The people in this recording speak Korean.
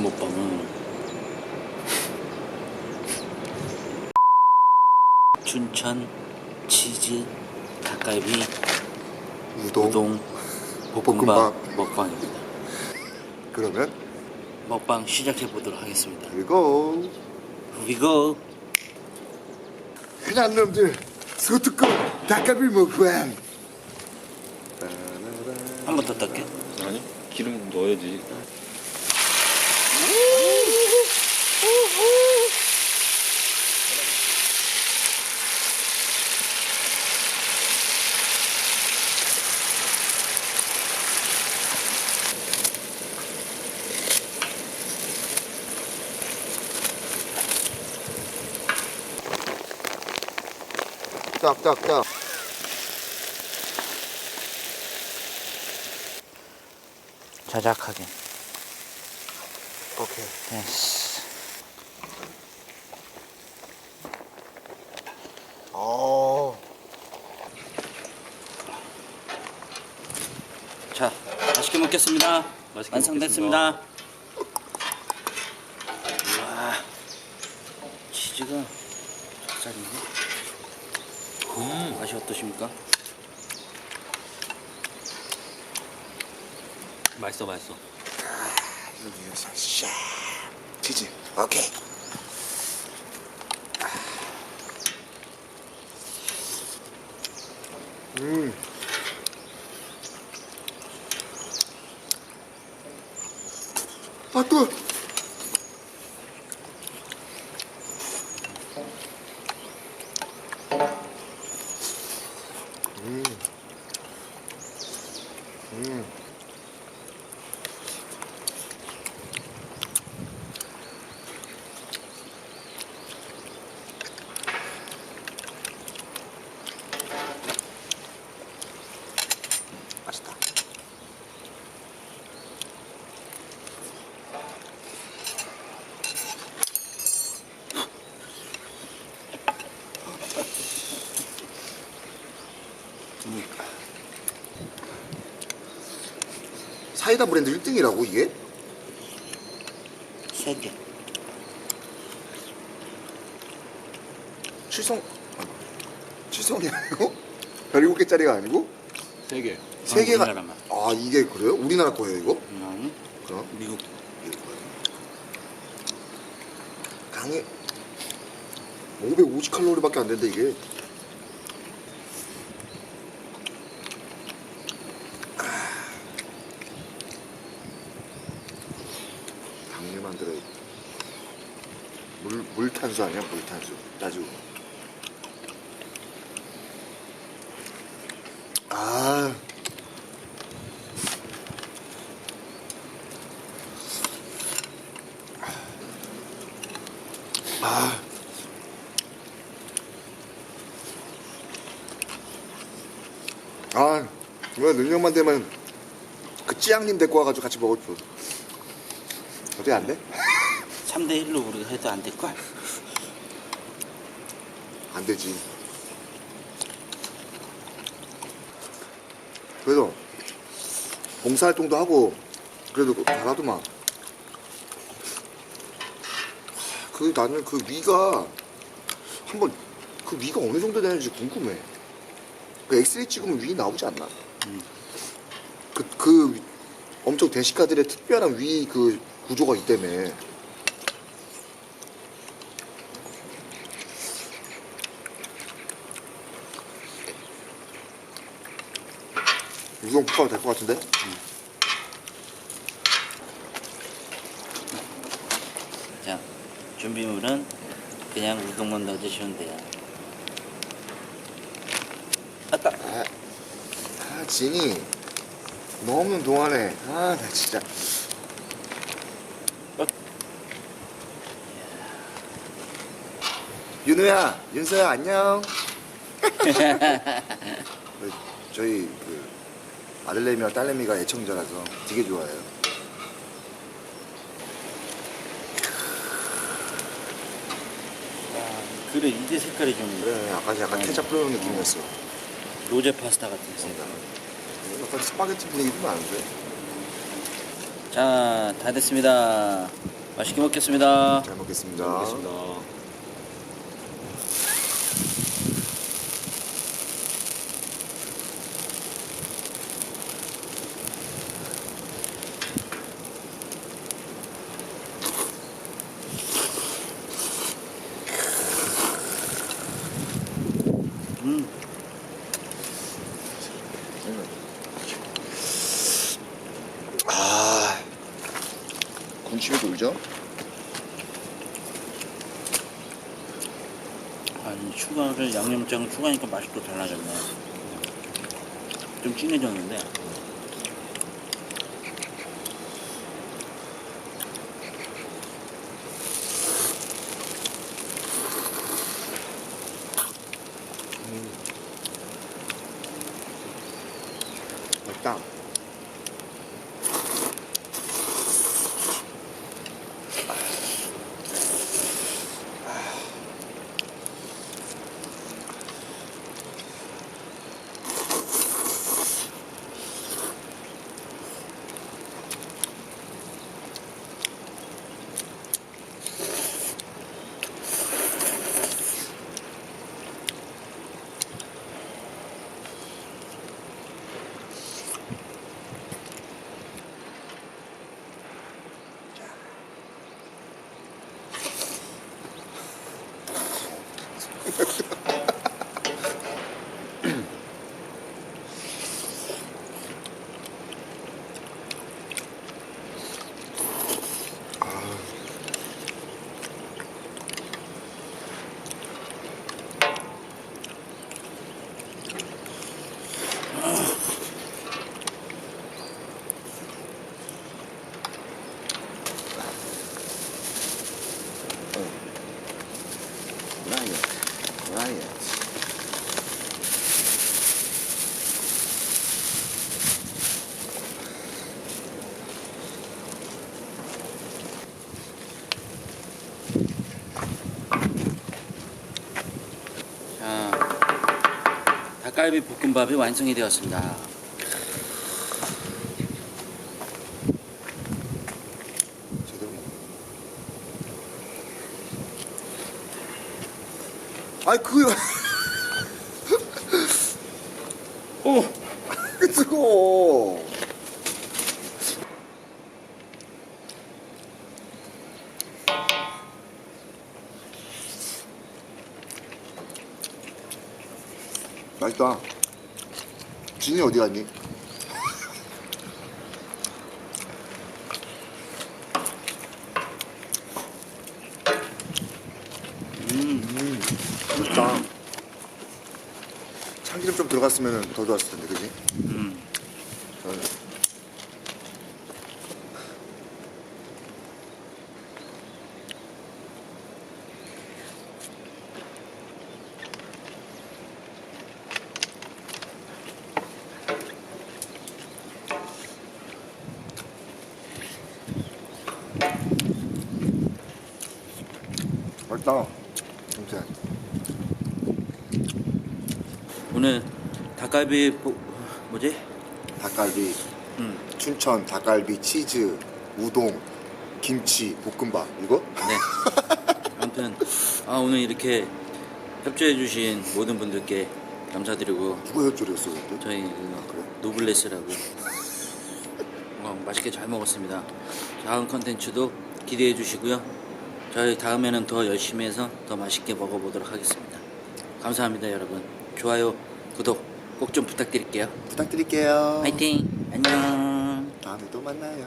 오늘의 먹방은 춘천 치즈 닭갈비 우동, 우동 볶음밥. 볶음밥 먹방입니다. 그러면 먹방 시작해 보도록 하겠습니다. 그리고 그리고 흔한 놈들 소뚜껑 닭갈비 먹방 한 번 더 닦게. 아니 기름 넣어야지 짝짝짝 자작하게. 오케이 됐어. 어 자, 맛있게 먹겠습니다. 맛있게 완성됐습니다. 우와, 치즈가 짝짝이네. 음, 맛이 어떠십니까? 맛있어 맛있어. 여기서 샤 치즈. 오케이. 음 사이다 브랜드 1등이라고 이게? 세 개. 칠성 칠성이 아니고? 17개짜리가 아니고? 세 개 세 개가 우리나라 맛. 아 이게 그래요? 우리나라 거예요 이거? 음, 그럼 미국. 미국 거예요. 강해 550 칼로리밖에 안 되는데 이게 만 들어 물 물탄수 아니야? 물탄수. 따지고 아. 아. 아, 이거 능력만 되면 그 찌양님 데리고 와가지고 같이 먹어줘. 어떻게 안 돼? 3대 1로 우리가 해도 안 될걸? 안 되지. 그래도 봉사활동도 하고 그래도 잘하더만. 그 나는 그 위가 한번 그 위가 어느 정도 되는지 궁금해. 그 엑스레이 찍으면 위 나오지 않나? 그, 그 엄청 대식가들의 특별한 위 그 구조가 있다며. 우동 볶아도 될 것 같은데? 자, 준비물은 그냥 우동만 넣어주시면 돼요. 아따! 아, 아 진이 너 없는 동안에 아 나 진짜 윤우야 윤서야 안녕 그, 저희 그 아들내미와 딸내미가 애청자라서 되게 좋아해요 그래, 이게 색깔이 좀 그래 아까 약간 케찹 뿌려놓은 느낌이었어 로제 파스타 같은 색깔. 약간 스파게티 분위기도 나는데 자, 다 됐습니다. 맛있게 먹겠습니다. 잘 먹겠습니다. 알겠습니다. 음, 아, 군침이 돌죠? 아니, 추가를 양념장 추가하니까 맛이 또 달라졌네. 좀 진해졌는데. 맛있다. 라이엇, 라이엇. 자, 닭갈비 볶음밥이 완성이 되었습니다. 아이 그 오! 뜨거워. 맛있다. 진이 어디 갔니? 음, 맛있다. 참기름 좀 들어갔으면 더 좋았을 텐데, 그지? 음. 맛있다. 진짜. 오늘 닭갈비 볶 뭐지? 닭갈비, 음, 춘천 닭갈비, 치즈, 우동, 김치, 볶음밥 이거? 네. 아무튼 아 오늘 이렇게 협조해주신 모든 분들께 감사드리고 누가 협조했어 근데? 저희 그 아, 그래? 노블레스라고 어, 맛있게 잘 먹었습니다. 다음 컨텐츠도 기대해 주시고요. 저희 다음에는 더 열심히 해서 더 맛있게 먹어보도록 하겠습니다. 감사합니다, 여러분. 좋아요, 구독 꼭 좀 부탁드릴게요. 부탁드릴게요. 화이팅! 안녕! 다음에 또 만나요.